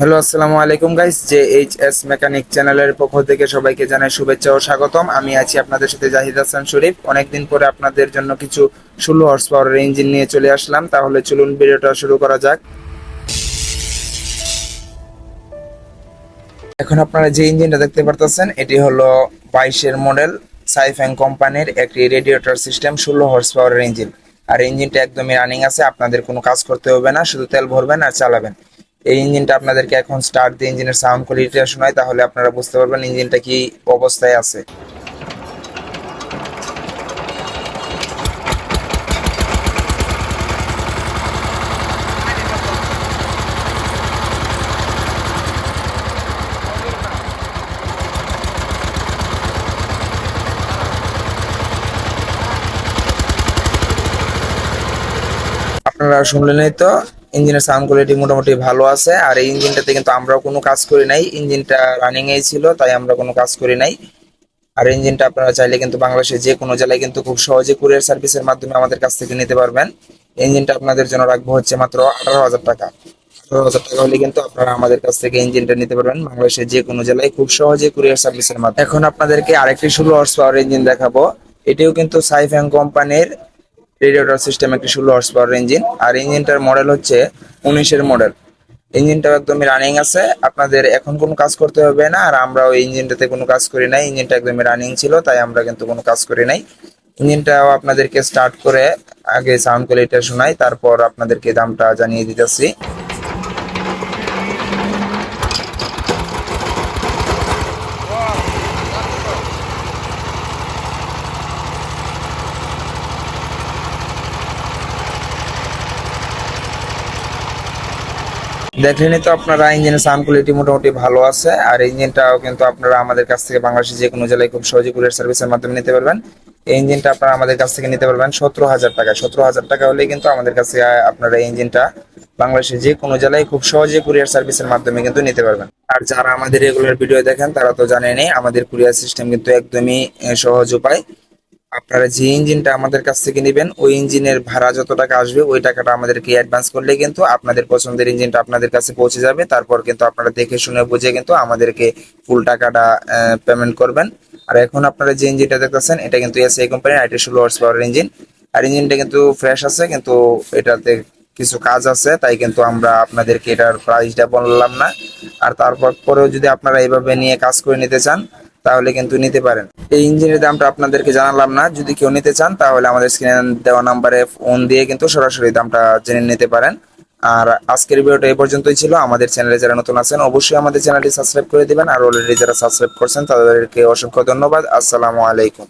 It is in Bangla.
হ্যালো, আসসালামু আলাইকুম গাইস যে এইচ এস মেকানিক চ্যানেলের পক্ষ থেকে সবাইকে জানাই শুভেচ্ছা ও স্বাগতম। আমি আছি আপনাদের সাথে জাহিদ হাসান শরীফ। অনেকদিন পরে আপনাদের জন্য কিছু ষোলো হর্স পাওয়ারের ইঞ্জিন নিয়ে চলে আসলাম। তাহলে চলুন ভিডিওটা শুরু করা যাক। এখন আপনারা যে ইঞ্জিনটা দেখতে পারতেছেন, এটি হলো বাইশের মডেল সাইফ্যাং কোম্পানির একটি রেডিয়েটর সিস্টেম ষোলো হর্স পাওয়ারের ইঞ্জিন আর ইঞ্জিনটা একদমই রানিং আছে, আপনাদের কোনো কাজ করতে হবে না, শুধু তেল ভরবেন আর চালাবেন। এই ইঞ্জিনটা আপনাদেরকে এখন স্টার্ট দিয়ে ইঞ্জিনের সাউন্ড কোয়ালিটিটা শোনায় তাহলে আপনারা বুঝতে পারবেন ইঞ্জিনটা কি অবস্থায় আছে। আপনারা শুনলেনই তো ইঞ্জিনের সাউন্ড কোয়ালিটি মোটামুটি ভালো আছে, আর এই ইঞ্জিনটাতে কিন্তু আমরাও কোনো কাজ করি নাই। ইঞ্জিনটা রানিং এই ছিল, তাই আমরা কোনো কাজ করি নাই। আর ইঞ্জিনটা আপনারা চাইলে কিন্তু বাংলাদেশের যে কোনো জেলায় কিন্তু খুব সহজে কুরিয়ার সার্ভিসের মাধ্যমে আমাদের কাছ থেকে নিতে পারবেন। ইঞ্জিনটা আপনাদের জন্য রাখব হচ্ছে মাত্র আঠারো হাজার টাকা। আঠারো হাজার টাকা হলে কিন্তু আপনারা আমাদের কাছ থেকে ইঞ্জিনটা নিতে পারবেন বাংলাদেশের যে কোনো জেলায় খুব সহজে কুরিয়ার সার্ভিসের মাধ্যমে। এখন আপনাদেরকে আরেকটি ষোলো হর্স পাওয়ার ইঞ্জিন দেখাবো। এটিও কিন্তু সাইফ্যাং কোম্পানির রেডিয়েটর সিস্টেম একটি ষোলো হর্স পাওয়ার ইঞ্জিন আর ইঞ্জিনটার মডেল হচ্ছে উনিশের মডেল ইঞ্জিনটাও একদমই রানিং আছে, আপনাদের এখন কোনো কাজ করতে হবে না, আর আমরা ওই ইঞ্জিনটাতে কোনো কাজ করি নাই। ইঞ্জিনটা একদমই রানিং ছিল, তাই আমরা কিন্তু কোনো কাজ করি নাই। ইঞ্জিনটাও আপনাদেরকে স্টার্ট করে আগে সাউন্ড কোয়ালিটিটা শোনাই, তারপর আপনাদেরকে দামটা জানিয়ে দিতেছি। দেখলেনই তো আপনারা ইঞ্জিনের সাউন্ড কোয়ালিটি মোটামুটি ভালো আছে, আর ইঞ্জিনটাও কিন্তু আপনারা আমাদের কাছ থেকে বাংলাদেশের যে কোনো জেলায় খুব সহজে কুরিয়ার সার্ভিসের মাধ্যমে নিতে পারবেন। এই ইঞ্জিনটা আপনারা আমাদের কাছ থেকে নিতে পারবেন সতেরো হাজার টাকা সতেরো হাজার টাকা হলে কিন্তু আমাদের কাছে আপনারা এই ইঞ্জিনটা বাংলাদেশের যে কোনো জেলায় খুব সহজে কুরিয়ার সার্ভিসের মাধ্যমে কিন্তু নিতে পারবেন। আর যারা আমাদের রেগুলার ভিডিও দেখেন, তারা তো জানেনই আমাদের কুরিয়ার সিস্টেম কিন্তু একদমই সহজ উপায়। আপনারা যে ইঞ্জিনটা আমাদের কাছ থেকে নেবেন, ওই ইঞ্জিনের ভাড়া যত টাকা আসবে, ওই টাকাটা আমাদেরকে অ্যাডভান্স করলে কিন্তু আপনাদের পছন্দের ইঞ্জিনটা আপনাদের কাছে পৌঁছে যাবে। তারপর কিন্তু আপনারা দেখে শুনে বুঝে কিন্তু আমাদেরকে ফুল টাকাটা পেমেন্ট করবেন। আর এখন আপনারা যে ইঞ্জিনটা দেখতেছেন, এটা কিন্তু এসআই কোম্পানির আইটি ষোলো হর্স পাওয়ার ইঞ্জিন। আর ইঞ্জিনটা কিন্তু ফ্রেশ আছে, কিন্তু এটাতে কিছু কাজ আছে, তাই কিন্তু আমরা আপনাদেরকে এটার প্রাইসটা বললাম না। আর তারপর পরেও যদি আপনারা এইভাবে নিয়ে কাজ করে নিতে চান তাহলে কিন্তু নিতে পারেন। এই ইঞ্জিনের দামটা আপনাদেরকে জানালাম না। যদি কেউ নিতে চান, তাহলে আমাদের স্ক্রিনে দেওয়া নাম্বারে ফোন দিয়ে কিন্তু সরাসরি দামটা জেনে নিতে পারেন। আর আজকের ভিডিওটা এই পর্যন্তই ছিল। আমাদের চ্যানেলে যারা নতুন আছেন, অবশ্যই আমাদের চ্যানেলটি সাবস্ক্রাইব করে দিবেন। আর অলরেডি যারা সাবস্ক্রাইব করছেন, তাদেরকে অসংখ্য ধন্যবাদ। আসসালামু আলাইকুম।